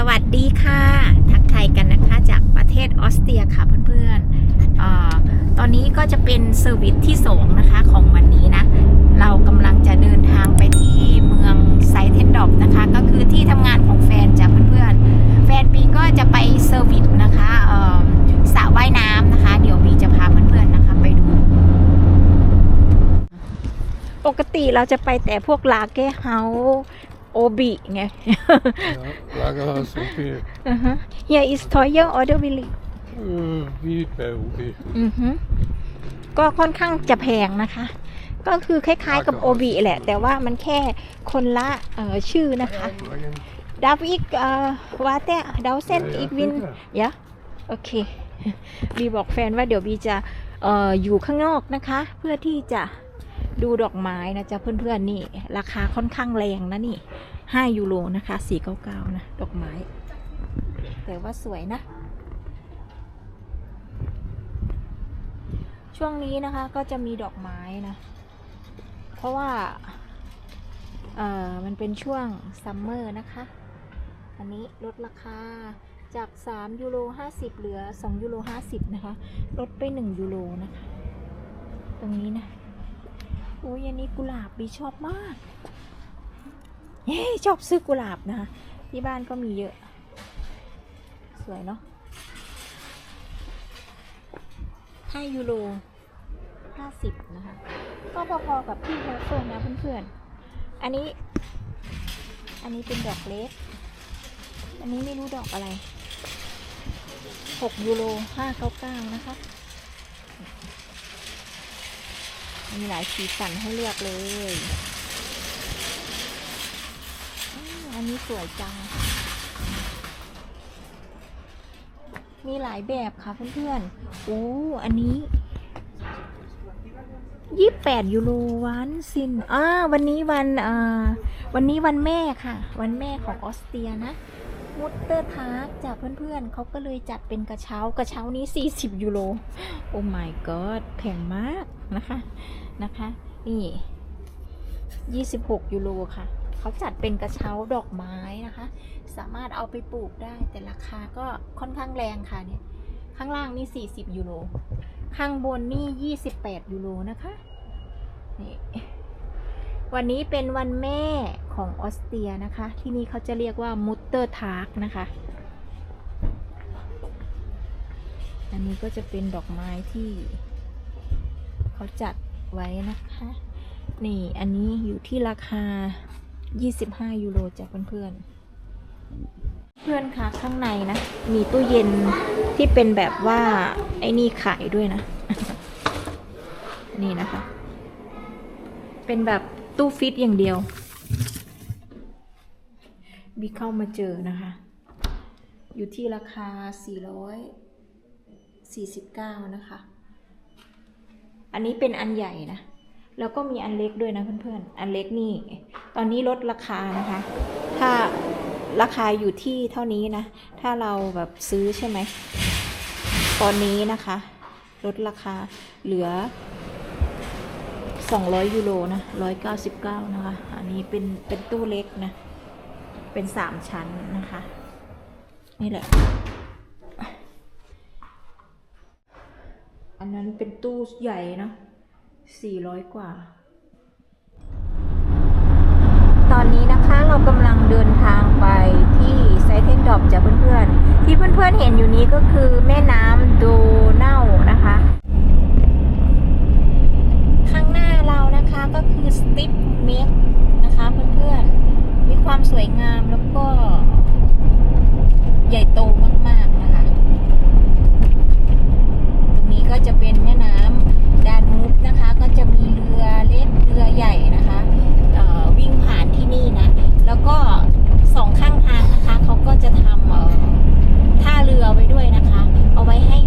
สวัสดีค่ะ ทักทายกันนะคะจากประเทศออสเตรียค่ะเพื่อนๆอาตอนนี้ก็จะเป็นเซอร์วิสที่สองนะคะของวันนี้นะ เรากำลังจะเดินทางไปที่เมืองไซเทนดอปนะคะ ก็คือที่ทำงานของแฟนจากเพื่อนๆ แฟนปีก็จะไปเซอร์วิสนะคะสระว่ายน้ำนะคะ เดี๋ยวปีจะพาเพื่อนๆนะคะไปดู ปกติเราจะไปแต่พวกลาเก้เฮา โอบิไง Ja, Lagerhaus OP. Uh-huh. Here is teuer oder billig? Äh, wie bei OP. อือฮึก็ค่อนข้างจะแพงนะคะ ก็คือคล้ายๆกับโอบีแหละ แต่ว่ามันแค่คนละเอ่อชื่อนะคะ Morgen. ดาวิกเอ่อวาเตดาวเซน Ja, ja, อีกวิน sicher. ยะโอเค บีบอกแฟนว่าเดี๋ยวบีจะเอ่ออยู่ข้างนอกนะคะ เพื่อที่จะ ดูดอกไม้นะจ๊ะเพื่อนๆนี่ ราคาค่อนข้างแรงนะนี่5ยูโรนะคะสีเก่าๆนะ ดอกไม้ แต่ว่าสวยนะ ช่วงนี้นะคะก็จะมีดอกไม้นะ เพราะว่าเอ่อมันเป็นช่วงซัมเมอร์นะคะ อันนี้ลดราคาจาก 3 ยูโร 50 เหลือ 2 ยูโร 50 นะคะ ลดไป 1 ยูโรนะคะ ตรงนี้นะ อ้ยอันนี้กุหลาบบีชอบมากเย้ชอบซื้อกุหลาบนะคะที่บ้านก็มีเยอะ สวยเนาะ5ยูโร50นะคะ ก็พอๆกับที่โฮเฟิลนะเพื่อนๆ อันนี้ อันนี้เป็นดอกเล็ก อันนี้ไม่รู้ดอกอะไร6ยูโร599นะคะ มีหลายสีสันให้เลือกเลย อันนี้สวยจัง มีหลายแบบค่ะเพื่อนๆ โอ้ อันนี้ยี่แปดยูโรวันซินอ่าวันนี้วันอ่าวันนี้วันแม่ค่ะ วันแม่ของออสเตรียนะ มุตเตอร์ทาร์กจากเพื่อนๆเขาก็เลยจัดเป็นกระเช้ากระเช้านี้ 40 ยูโร โอ้ my god แพงมากนะคะนะคะนี่ 26 ยูโรค่ะ เขาจัดเป็นกระเช้าดอกไม้นะคะ สามารถเอาไปปลูกได้แต่ราคาก็ค่อนข้างแรงค่ะเนี่ย ข้างล่างนี่ 40 ยูโร ข้างบนนี่ 28 ยูโรนะคะนี่ วันนี้เป็นวันแม่ของออสเตรียนะคะ ที่นี่เขาจะเรียกว่ามุตเตอร์ทาร์กนะคะ อันนี้ก็จะเป็นดอกไม้ที่เขาจัดไว้นะคะ นี่อันนี้อยู่ที่ราคา 25 ยูโรจ้ะเพื่อนๆ เพื่อนคะข้างในนะ มีตู้เย็นที่เป็นแบบว่าไอ้นี่ขายด้วยนะ นี่นะคะ เป็นแบบ ตู้ฟิตอย่างเดียว บีเข้ามาเจอนะคะ อยู่ที่ราคา 449 นะคะ อันนี้เป็นอันใหญ่นะ แล้วก็มีอันเล็กด้วยนะเพื่อนๆ อันเล็กนี่ ตอนนี้ลดราคานะคะ ถ้าราคาอยู่ที่เท่านี้นะ ถ้าเราแบบซื้อใช่ไหม ตอนนี้นะคะ ลดราคาเหลือ 200 ยูโรนะ 199 นะคะ อันนี้เป็นเป็นตู้เล็กนะ เป็นสามชั้นนะคะ นี่แหละ อันนั้นเป็นตู้ใหญ่นะ 400 กว่า ตอนนี้นะคะเรากำลังเดินทางไปที่ไซเทนดอบจากเพื่อนๆ ที่เพื่อนๆเห็นอยู่นี้ก็คือแม่น้ำโดเน่านะคะ ข้างหน้าเรานะคะ ก็คือสติปเมกนะคะเพื่อนๆ มีความสวยงามแล้วก็ใหญ่โตมากๆนะคะ ตรงนี้ก็จะเป็นแม่น้ำดานูบนะคะ ก็จะมีเรือเล็กเรือใหญ่นะคะวิ่งผ่านที่นี่นะ แล้วก็สองข้างทางนะคะเขาก็จะทำท่าเรือไว้ด้วยนะคะ เอาไว้ให้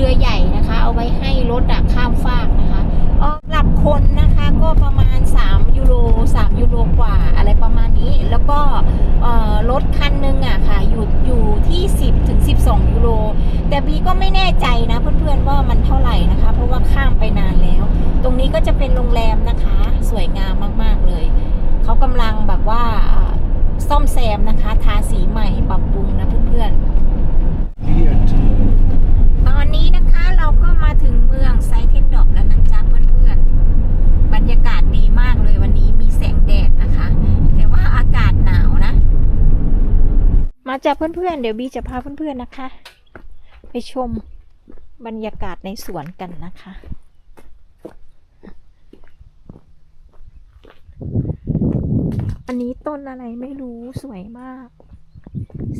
รือใหญ่นะคะ เอาไว้ให้รถอะข้ามฟากนะคะอ๋อหลับคนนะคะก็ประมาณ 3 ยูโร 3 ยูโรกว่าอะไรประมาณนี้ แล้วก็รถคันนึงอะค่ะอยู่อยู่ที่ 10ถึง12 ยูโร แต่บีก็ไม่แน่ใจนะเพื่อนๆว่ามันเท่าไหร่นะคะ เพราะว่าข้ามไปนานแล้ว ตรงนี้ก็จะเป็นโรงแรมนะคะ สวยงามมากๆเลย เขากำลังแบบว่าซ่อมแซมนะคะ ทาสีใหม่ปรับปรุง จากเพื่อนๆ เดี๋ยวบีจะพาเพื่อนๆนะคะ ไปชมบรรยากาศในสวนกันนะคะ อันนี้ต้นอะไรไม่รู้สวยมาก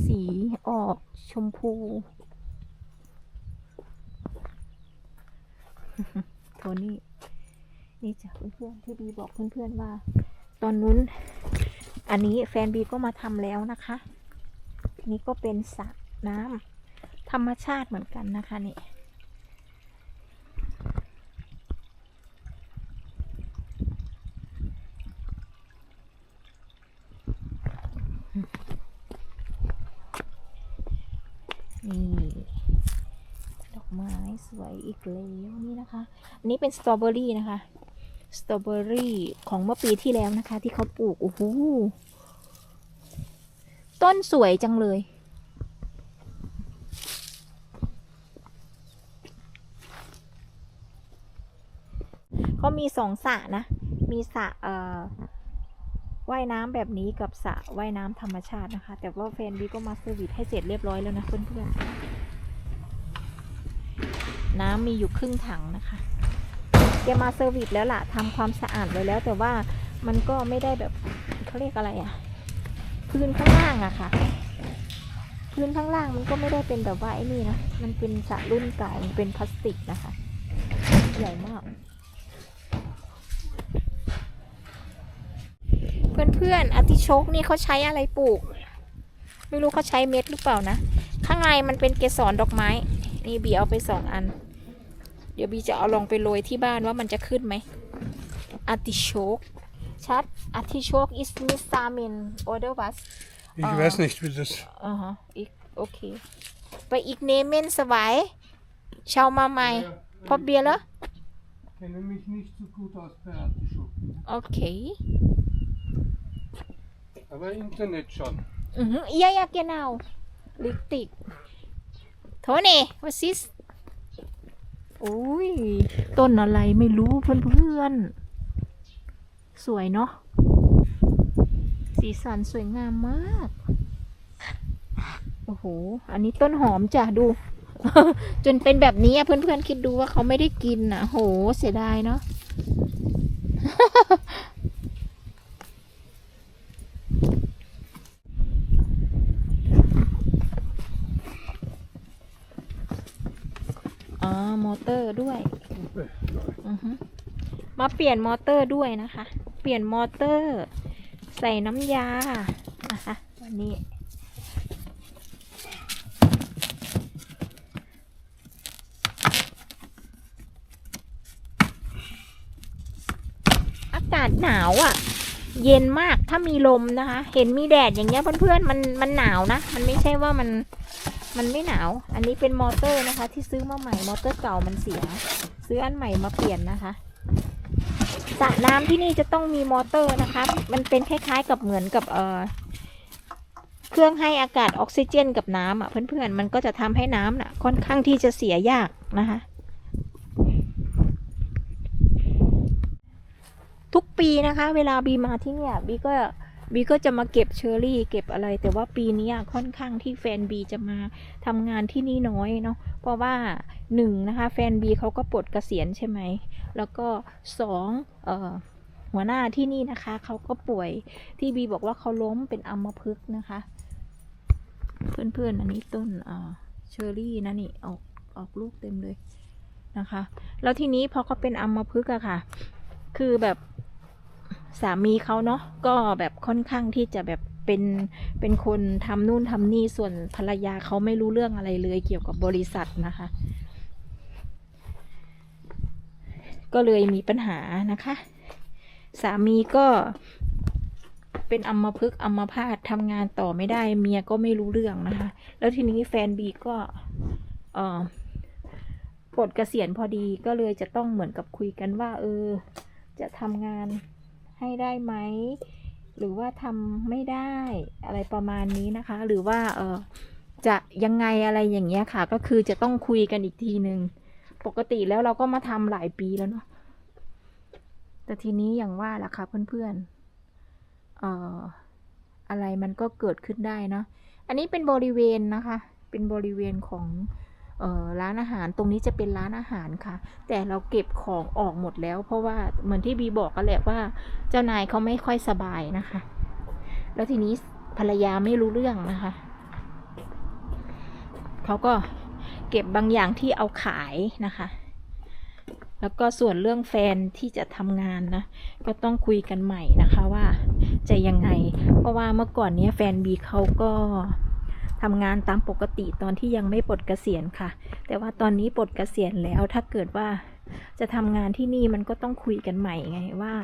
สีออกชมพูโทนี่นี่จ้ะเพื่อนๆที่บีบอกเพื่อนๆว่า ตอนนู้น อันนี้แฟนบีก็มาทำแล้วนะคะ นี่ก็เป็นสระน้ำธรรมชาติเหมือนกันนะคะนี่นี่ดอกไม้สวยอีกแล้วนี่นะคะอันนี้เป็นสตรอเบอรี่นะคะ สตรอเบอรี่ของเมื่อปีที่แล้วนะคะ ที่เขาปลูกโอ้โห ต้นสวยจังเลย เขามีสองสระนะ มีสระเอ่อว่ายน้ำแบบนี้กับสระว่ายน้ำธรรมชาตินะคะ แต่ว่าแฟนบีก็มาเซอร์วิสให้เสร็จเรียบร้อยแล้วนะเพื่อนๆน้ำมีอยู่ครึ่งถังนะคะแกมาเซอร์วิสแล้วล่ะทำความสะอาดไว้แล้ว แต่ว่ามันก็ไม่ได้แบบเขาเรียกอะไรอะ พื้นข้างล่างอะค่ะ พื้นข้างล่างมันก็ไม่ได้เป็นแบบว่าไอ้นี่นะ มันเป็นสระรุ่นเก่ามันเป็นพลาสติกนะคะ ใหญ่มาก เพื่อนๆอาร์ติโชกนี่เขาใช้อะไรปลูก ไม่รู้เขาใช้เม็ดหรือเปล่านะ ข้างในมันเป็นเกสรดอกไม้ นี่บีเอาไปสองอัน เดี๋ยวบีจะเอาลองไปโรยที่บ้านว่ามันจะขึ้นไหมอาติโชก ชัดอาร์ติโชก is Miss Samin oder was Ich Ah. weiß nicht, wie das. อ่าฮะอีกโอเคไปอีกเนเมนสวายชาวมาใหม่พอเบียร์แล้ว Ich kenne mich nicht so gut aus bei Artischocken. โอเค Aber Internet schon. อือหือยายาเกนาวลิติกโทนี่ว a ซิสอุ้ยต้นอะไรไม่รู้เพื่อนๆ สวยเนาะ สีสันสวยงามมาก โอ้โห อันนี้ต้นหอมจ้ะดู จนเป็นแบบนี้อะเพื่อนๆคิดดูว่าเขาไม่ได้กินนะโห เสียดายเนาะอ๋อมอเตอร์ด้วยอือฮึมาเปลี่ยนมอเตอร์ด้วยนะคะ เปลี่ยนมอเตอร์ ใส่น้ำยานะคะวันนี้ อากาศหนาวอะ่ะ เย็นมากถ้ามีลมนะคะ เห็นมีแดดอย่างเงี้ยเพื่อนๆมันมันหนาวนะ มันไม่ใช่ว่ามันมันไม่หนาว อันนี้เป็นมอเตอร์นะคะ ที่ซื้อมาใหม่ มอเตอร์เก่ามันเสีย ซื้ออันใหม่มาเปลี่ยนนะคะ สระน้ำที่นี่จะต้องมีมอเตอร์นะคะ มันเป็นคล้ายๆกับเหมือนกับเออเครื่องให้อากาศออกซิเจนกับน้ำอะ เพื่อนๆ มันก็จะทำให้น้ำน่ะ ค่อนข้างที่จะเสียยากนะคะ ทุกปีนะคะ เวลาบีมาที่เนี่ยบีก็บีก็จะมาเก็บเชอร์รี่ เก็บอะไร แต่ว่าปีนี้ค่อนข้างที่แฟนบีจะมาทำงานที่นี่น้อยเนาะเพราะว่าหนึ่งนะคะ แฟนบีเขาก็ปลดเกษียณใช่ไหม แล้วก็สองออหัวหน้าที่นี่นะคะเขาก็ป่วยที่บีบอกว่าเขาล้มเป็นอัมพฤกษ์นะคะ เพื่อนๆ อันนี้ต้นเชอร์รี่นะนี่ออกออกลูกเต็มเลยนะคะ แล้วทีนี้พอเขาเป็นอัมพฤกษ์อะค่ะ คือแบบสามีเขาเนาะก็แบบค่อนข้างที่จะแบบเป็นเป็นคนทำนู่นทำนี่ส่วนภรรยาเขาไม่รู้เรื่องอะไรเลยเกี่ยวกับบริษัทนะคะ ก็เลยมีปัญหานะคะ สามีก็เป็นอัมพฤกษ์อัมพาตทำงานต่อไม่ได้ เมียก็ไม่รู้เรื่องนะคะ แล้วทีนี้แฟนบีก็เออปลดเกษียณพอดีก็เลยจะต้องเหมือนกับคุยกันว่า เออ จะทำงานให้ได้ไหมหรือว่าทำไม่ได้อะไรประมาณนี้นะคะ หรือว่าเออจะยังไงอะไรอย่างเงี้ยค่ะ ก็คือจะต้องคุยกันอีกทีหนึ่ง ปกติแล้วเราก็มาทำหลายปีแล้วเนาะแต่ทีนี้อย่างว่าล่ะค่ะเพื่อนๆ เอ่อ อะไรมันก็เกิดขึ้นได้เนาะ อันนี้เป็นบริเวณนะคะ เป็นบริเวณของเอ่อร้านอาหาร ตรงนี้จะเป็นร้านอาหารค่ะ แต่เราเก็บของออกหมดแล้ว เพราะว่าเหมือนที่บีบอกกันแหละว่า เจ้านายเขาไม่ค่อยสบายนะคะ แล้วทีนี้ภรรยาไม่รู้เรื่องนะคะ เขาก็ เก็บบางอย่างที่เอาขายนะคะ แล้วก็ส่วนเรื่องแฟนที่จะทำงานนะ ก็ต้องคุยกันใหม่นะคะว่าจะยังไง เพราะว่าเมื่อก่อนเนี้ยแฟนบีเขาก็ทำงานตามปกติตอนที่ยังไม่ปลดเกษียณค่ะ แต่ว่าตอนนี้ปลดเกษียณแล้วถ้าเกิดว่าจะทำงานที่นี่มันก็ต้องคุยกันใหม่ไงว่า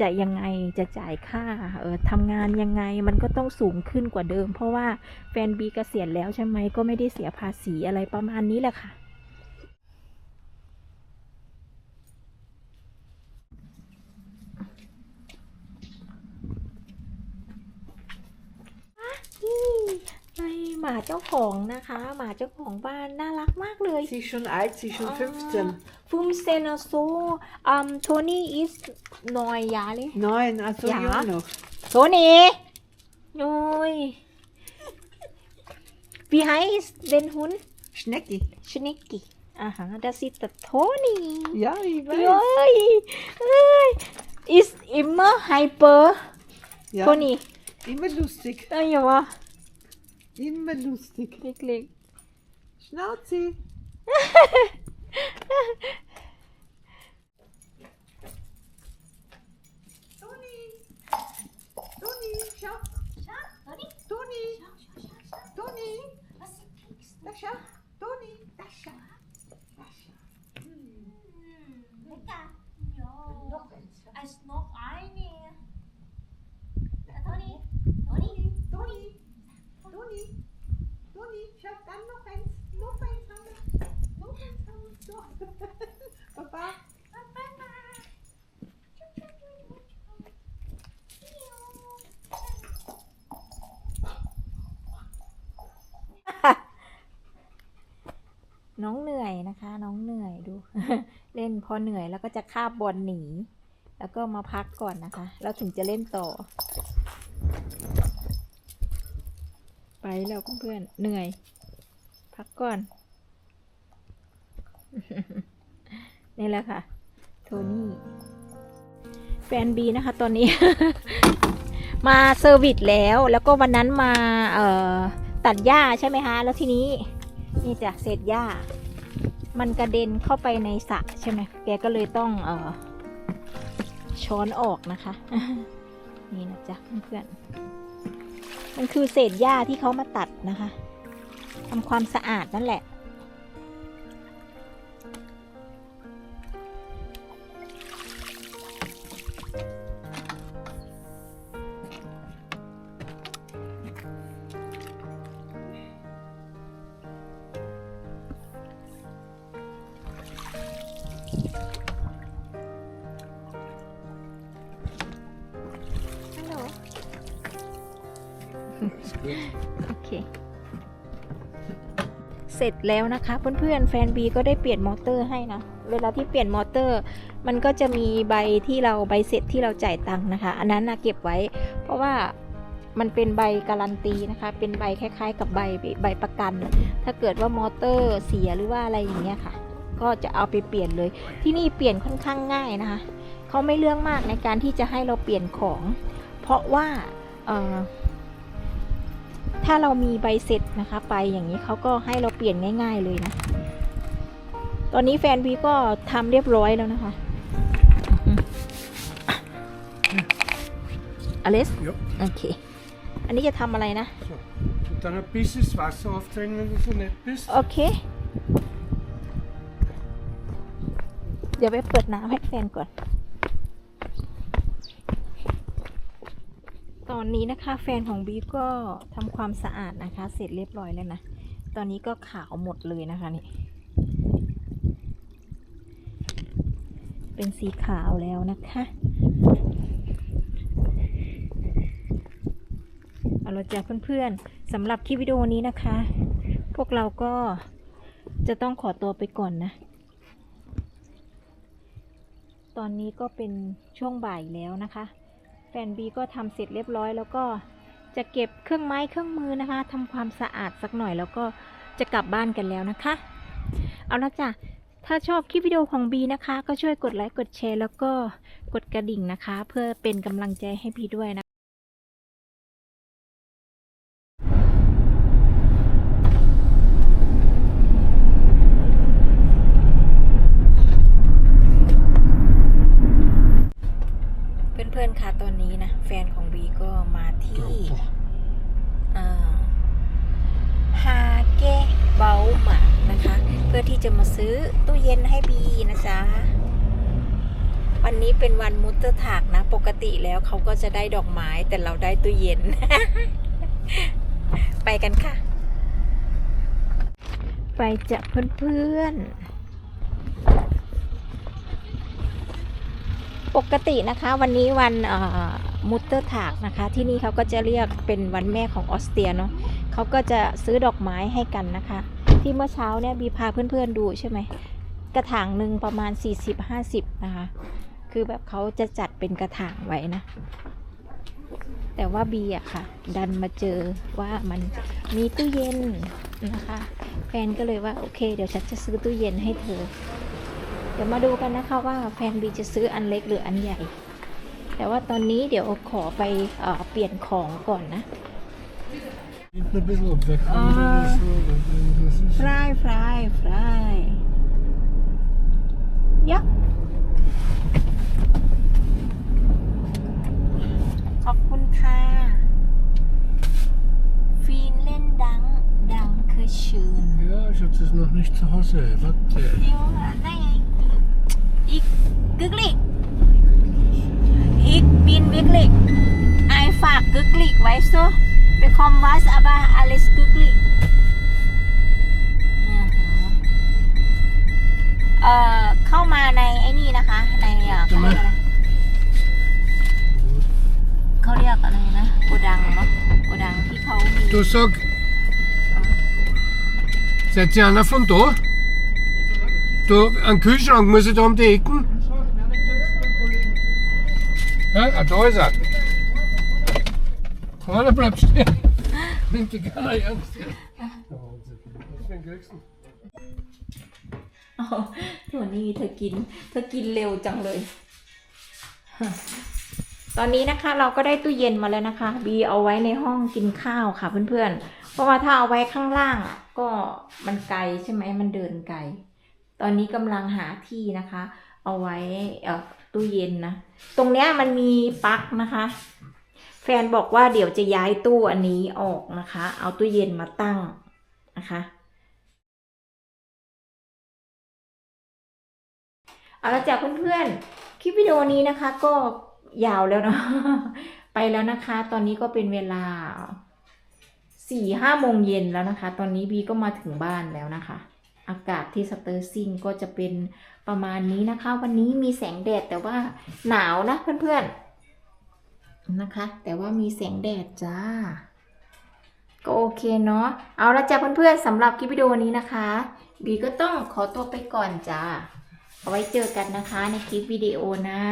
จะยังไงจะจ่ายค่าเออทำงานยังไงมันก็ต้องสูงขึ้นกว่าเดิม เพราะว่าแฟนบีเกษียณแล้วใช่ไหมก็ไม่ได้เสียภาษีอะไรประมาณนี้แหละค่ะ หมาเจ้าของนะคะ หมาเจ้าของบ้านน่ารักมากเลย Sie ist schon alt, sie ist schon 15. ฟุมเซนโซอืมโทนี่ is นอยยาเลย Nein, also Ja. jung noch. โทนี่โอ้ย Wie heißt den Hund Schnecki. Schnicki aha das ist der Toni Ja, ich weiß. เฮ้ยเฮ้ย is immer hyper Ja, Toni immer lustig. เอ้ยอย่าวะ Immer lustig. เล็ก Schnauzi. Toni. Toni, schau. Toni. Toni. Da schau. Toni, da schau. Da schau. Noch eins. schau. Als noch eine. Toni. Toni. Toni. Toni. Toni, schau, dann noch eins. Noch eins haben wir. Noch eins haben wir. So. Papa. ๆ น้องเหนื่อยนะคะ น้องเหนื่อยดู เล่นพอเหนื่อยแล้วก็จะคาบบอลหนี แล้วก็มาพักก่อนนะคะ แล้วถึงจะเล่นต่อ ไปแล้วเพื่อนๆเหนื่อย พักก่อน นี่แหละค่ะ โทนี่แฟนบีนะคะ ตอนนี้ มาเซอร์วิสแล้ว แล้วก็วันนั้นมาเอ่อตัดหญ้าใช่ไหมคะ แล้วทีนี้ นี่จากเศษหญ้า มันกระเด็นเข้าไปในสระใช่ไหมแกก็เลยต้องเออช้อนออกนะคะ นี่นะจ๊ะเพื่อนมันคือเศษหญ้าที่เขามาตัดนะคะทำความสะอาดนั่นแหละ เสร็จแล้วนะคะเพื่อนๆแฟนบีก็ได้เปลี่ยนมอเตอร์ให้นะ เวลาที่เปลี่ยนมอเตอร์ มันก็จะมีใบที่เราใบเสร็จที่เราจ่ายตังค์นะคะ อันนั้นนะเก็บไว้ เพราะว่ามันเป็นใบการันตีนะคะ เป็นใบคล้าย ๆ กับใบใบประกัน ถ้าเกิดว่ามอเตอร์เสียหรือว่าอะไรอย่างเงี้ยค่ะ ก็จะเอาไปเปลี่ยนเลย ที่นี่เปลี่ยนค่อนข้างง่ายนะคะเขาไม่เรื่องมากในการที่จะให้เราเปลี่ยนของ เพราะว่าเออ ถ้าเรามีใบเสร็จนะคะ ไปอย่างนี้เขาก็ให้เราเปลี่ยนง่าย ๆเลยนะ ตอนนี้แฟนพี่ก็ทำเรียบร้อยแล้วนะคะอเลส Ja. โอเค อันนี้จะทำอะไรนะ So. Und dann ein bisschen das Wasser aufdrehen, wenn du so nett bist. โอเค เดี๋ยวไปเปิดน้ำให้แฟนก่อน อนนี้นะคะ แฟนของบีก็ทำความสะอาดนะคะ เสร็จเรียบร้อยแล้วนะ ตอนนี้ก็ขาวหมดเลยนะคะนี่ เป็นสีขาวแล้วนะคะเอาละจ้ะเพื่อนๆสำหรับคลิปวิดีโอนี้นะคะ พวกเราก็จะต้องขอตัวไปก่อนนะ ตอนนี้ก็เป็นช่วงบ่ายแล้วนะคะ แฟนบีก็ทำเสร็จเรียบร้อย แล้วก็จะเก็บเครื่องไม้เครื่องมือนะคะทำความสะอาดสักหน่อยแล้วก็จะกลับบ้านกันแล้วนะคะ เอาละจ้ะถ้าชอบคลิปวิดีโอของบีนะคะ ก็ช่วยกดไลค์กดแชร์แล้วก็กดกระดิ่งนะคะ เพื่อเป็นกำลังใจให้บีด้วยนะ เพื่อนๆคะตอนนี้นะ แฟนของบีก็มาที่อ่าฮาเกเบลหมานะคะ เพื่อที่จะมาซื้อตู้เย็นให้บีนะจ๊ะ วันนี้เป็นวันมุตเตอร์ถากนะ ปกติแล้วเขาก็จะได้ดอกไม้แต่เราได้ตู้เย็น ไปกันค่ะ ไปจะเพื่อนๆ ปกตินะคะวันนี้วันมุตเตอร์ถากนะคะ ที่นี่เขาก็จะเรียกเป็นวันแม่ของออสเตรียเนาะเขาก็จะซื้อดอกไม้ให้กันนะคะ ที่เมื่อเช้าเนี่ยบีพาเพื่อนๆดูใช่ไหมกระถางหนึ่งประมาณ 40-50 นะคะ คือแบบเขาจะจัดเป็นกระถางไว้นะ แต่ว่าบีอะค่ะ ดันมาเจอว่ามันมีตู้เย็นนะคะ แฟนก็เลยว่าโอเค เดี๋ยวฉันจะซื้อตู้เย็นให้เธอ เดี๋ยวมาดูกันนะคะว่าแฟนบีจะซื้ออันเล็กหรืออันใหญ่ แต่ว่าตอนนี้เดี๋ยวขอไปเอ่อเปลี่ยนของก่อนนะ Hinten ein bisschen weg. Ah. Das ist- ฟรายฟรายฟรายยักขอบคุณค่ะฟีนเล่นดังดังคือชื่น Ja, Schatz ist noch nicht zu Hause. Warte. เดี๋ยวได้อีกกึกลิกอีกบินวิกลิกไอฝาก กึกลิกไว้ซะไปคอมวัสอาบาอลิสกึกลิกเนี่ยเหรอเอ่อเข้ามาในไอ้นี่นะคะ ในเอ่อเขาเรียกอะไรเขาเรียกอะไรนะโกดังเนาะโกดังที่เขามี Du sag. Seid ihr einer von da? Du, ein Kühlschrank muss ich da um die Ecken? Ja, ah, da ist er. Keiner bleibt stehen. Nimm die keiner ernst. Deswegen kriegst du. อ๋อตัวนี้เธอกิน เธอกินเร็วจังเลย ตอนนี้นะคะเราก็ได้ตู้เย็นมาแล้วนะคะ บีเอาไว้ในห้องกินข้าวค่ะเพื่อนๆ เพราะว่าถ้าเอาไว้ข้างล่างอะก็มันไกลใช่ไหมมันเดินไกล ตอนนี้กำลังหาที่นะคะ เอาไว้เอตู้เย็นนะ ตรงเนี้ยมันมีปลั๊กนะคะ แฟนบอกว่าเดี๋ยวจะย้ายตู้อันนี้ออกนะคะ เอาตู้เย็นมาตั้งนะคะ เอาละจากเพื่อนๆ คลิปวิดีโอนี้นะคะ ก็ยาวแล้วเนาะ ไปแล้วนะคะ ตอนนี้ก็เป็นเวลาสี่ห้าโมงเย็นแล้วนะคะ ตอนนี้บีก็มาถึงบ้านแล้วนะคะ อากาศที่สเตอร์ซิงก็จะเป็นประมาณนี้นะคะ วันนี้มีแสงแดดแต่ว่าหนาวนะเพื่อนๆ นะคะ แต่ว่ามีแสงแดดจ้า ก็โอเคเนาะ เอาละจ้ะเพื่อนๆสำหรับคลิปวิดีโอนี้นะคะ บีก็ต้องขอตัวไปก่อนจ้า เอาไว้เจอกันนะคะในคลิปวิดีโอหน้า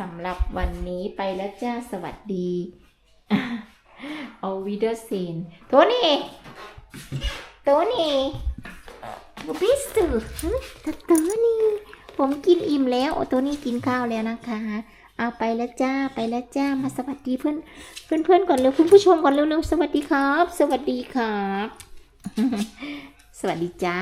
สำหรับวันนี้ไปแล้วจ้า สวัสดี เอาวิดีโอซีนโทนี่โทนี่บูบิสตูโทนี่ผมกินอิ่มแล้วโอโทนี่กินข้าวแล้วนะคะ เอาไปแล้วจ้าไปแล้วจ้ามาสวัสดีเพื่อนเพื่อนเพื่อนก่อนเร็วคุณผู้ชมก่อนเร็วๆสวัสดีครับ สวัสดีครับ สวัสดีจ้า